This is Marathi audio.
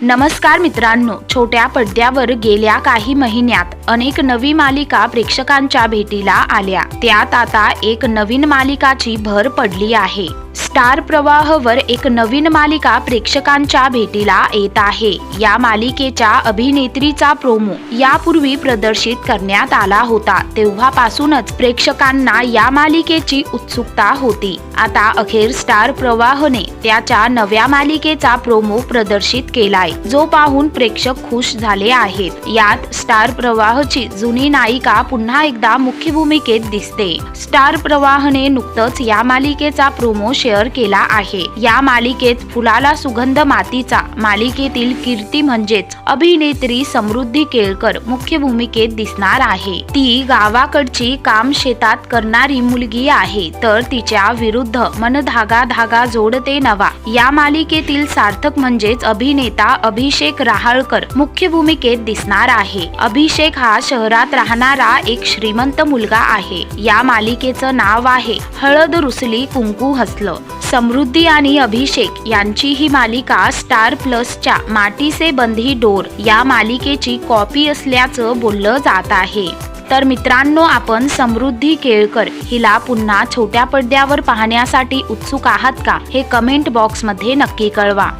नमस्कार मित्रांनो छोट्या पडद्यावर गेल्या काही महिन्यात अनेक नवी मालिका प्रेक्षकांच्या भेटीला आल्या. त्यात आता एक नवीन मालिकाची भर पडली आहे. स्टार प्रवाहवर एक नवीन मालिका प्रेक्षकांच्या भेटीला येत आहे. या मालिकेच्या अभिनेत्रीचा प्रोमो यापूर्वी प्रदर्शित करण्यात आला होता. तेव्हापासूनच प्रेक्षकांना या मालिकेची उत्सुकता होती. आता अखेर स्टार प्रवाहने त्याच्या नव्या मालिकेचा प्रोमो प्रदर्शित केलाय. जो पाहून प्रेक्षक खुश झाले आहेत. यात स्टार प्रवाहची जुनी नायिका पुन्हा एकदा मुख्य भूमिकेत दिसते. स्टार प्रवाहने नुकतंच या मालिकेचा प्रोमो शेअर केला आहे. या मालिकेत फुलाला सुगंध मातीचा मालिकेतील कीर्ती म्हणजेच अभिनेत्री समृद्धी केळकर मुख्य भूमिकेत दिसणार आहे. ती गावाकडची काम शेतात करणारी मुलगी आहे तर तिच्या विरुद्ध मन धागा धागा जोडते नवा. या मालिकेतील सार्थक म्हणजेच अभिनेता अभिषेक राहाळकर मुख्य भूमिकेत दिसणार आहे. अभिषेक हा शहरात राहणारा एक श्रीमंत मुलगा आहे. या मालिकेचं नाव आहे हळद रुसली कुंकू हसलं. समृद्धी आणि अभिषेक यांची ही मालिका स्टार प्लसच्या माटी से बंधी डोर या मालिकेची कॉपी असल्याचं बोललं जात आहे. तर मित्रांनो आपण समृद्धी केळकर हिला पुन्हा छोट्या पडद्यावर पाहण्यासाठी उत्सुक आहात का? हे कमेंट बॉक्समध्ये नक्की कळवा.